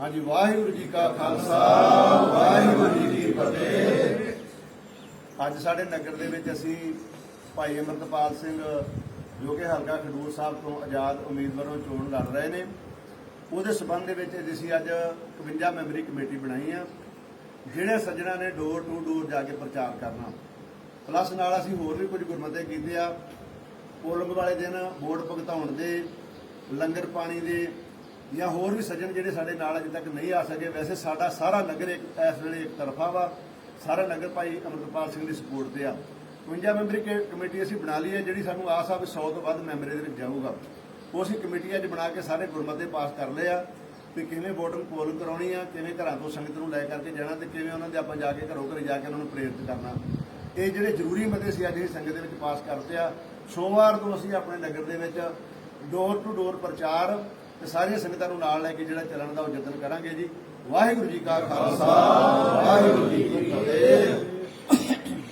ਹਾਂਜੀ, ਵਾਹਿਗੁਰੂ ਜੀ ਕਾ ਖਾਲਸਾ, ਵਾਹਿਗੁਰੂ ਜੀ ਕੀ ਫਤਿਹ। ਅੱਜ ਸਾਡੇ ਨਗਰ ਦੇ ਵਿੱਚ ਅਸੀਂ ਭਾਈ ਅਮਰਤਪਾਲ ਸਿੰਘ, ਜੋ ਕਿ ਹਲਕਾ ਖਡੂਰ ਸਾਹਿਬ ਤੋਂ ਆਜ਼ਾਦ ਉਮੀਦਵਾਰੋਂ ਚੋਣ ਲੜ ਰਹੇ ਨੇ। ਉਹਦੇ ਸਬੰਧ ਦੇ ਵਿੱਚ ਅਸੀਂ ਅੱਜ 52 ਮੈਂਬਰੀ ਕਮੇਟੀ ਬਣਾਈ ਆ, ਜਿਹੜੇ ਸੱਜਣਾ ਨੇ ਡੋਰ ਟੂ ਡੋਰ ਜਾ ਕੇ ਪ੍ਰਚਾਰ ਕਰਨਾ। ਪਲੱਸ ਨਾਲ ਅਸੀਂ ਹੋਰ ਵੀ ਕੁਝ ਗੁਰਮਤੇ ਕੀਤੇ ਆ। ਪੋਲਿੰਗ ਵਾਲੇ ਦਿਨ ਵੋਟ ਭੁਗਤਾਉਣ ਦੇ, ਲੰਗਰ ਪਾਣੀ ਦੇ ਜਾਂ ਹੋਰ ਵੀ ਸੱਜਣ ਜਿਹੜੇ ਸਾਡੇ ਨਾਲ ਅਜੇ ਤੱਕ ਨਹੀਂ ਆ ਸਕੇ, ਵੈਸੇ ਸਾਡਾ ਸਾਰਾ ਨਗਰ ਇੱਕ, ਇਸ ਵੇਲੇ ਇੱਕ ਤਰਫਾ ਵਾ। ਸਾਰਾ ਨਗਰ ਭਾਈ ਅਮਰਪਾਲ ਸਿੰਘ ਦੀ ਸਪੋਰਟ ਤੇ ਆ। 52 ਮੈਂਬਰੀ ਕ- ਕਮੇਟੀ ਅਸੀਂ ਬਣਾ ਲਈ ਹੈ, ਜਿਹੜੀ ਸਾਨੂੰ ਆਸ ਆ ਵੀ 100 ਤੋਂ ਵੱਧ ਮੈਂਬਰ ਇਹਦੇ ਵਿੱਚ ਜਾਊਗਾ। ਉਹ ਅਸੀਂ ਕਮੇਟੀ ਅੱਜ ਬਣਾ ਕੇ ਸਾਰੇ ਗੁਰਮਤੇ ਪਾਸ ਕਰ ਲਏ ਆ ਵੀ ਕਿਵੇਂ ਵੋਟਿੰਗ ਪੋਲ ਕਰਾਉਣੀ ਆ, ਕਿਵੇਂ ਘਰਾਂ ਤੋਂ ਸੰਗਤ ਨੂੰ ਲੈ ਕਰਕੇ ਜਾਣਾ ਤੇ ਕਿਵੇਂ ਉਹਨਾਂ ਦੇ ਆਪਾਂ ਜਾ ਕੇ ਘਰੋਂ ਘਰੇ ਜਾ ਕੇ ਉਹਨਾਂ ਨੂੰ ਪ੍ਰੇਰਿਤ ਕਰਨਾ। ਇਹ ਜਿਹੜੇ ਜ਼ਰੂਰੀ ਮਤੇ ਸੀ ਅੱਜ ਇਹ ਸੰਗਤ ਦੇ ਵਿੱਚ ਪਾਸ ਕਰਤੇ ਆ, ਸੋਮਵਾਰ ਤੋਂ ਅਸੀਂ ਆਪਣੇ ਨਗਰ ਦੇ ਵਿੱਚ ਡੋਰ ਟੂ ਡੋਰ ਪ੍ਰਚਾਰ ਤੇ ਸਾਰੀਆਂ ਸੰਗਤਾਂ ਨੂੰ ਨਾਲ ਲੈ ਕੇ ਜਿਹੜਾ ਚੱਲਣ ਦਾ ਉਹ ਯਤਨ ਕਰਾਂਗੇ ਜੀ। ਵਾਹਿਗੁਰੂ ਜੀ ਕਾ ਖਾਲਸਾ, ਵਾਹਿਗੁਰੂ ਜੀ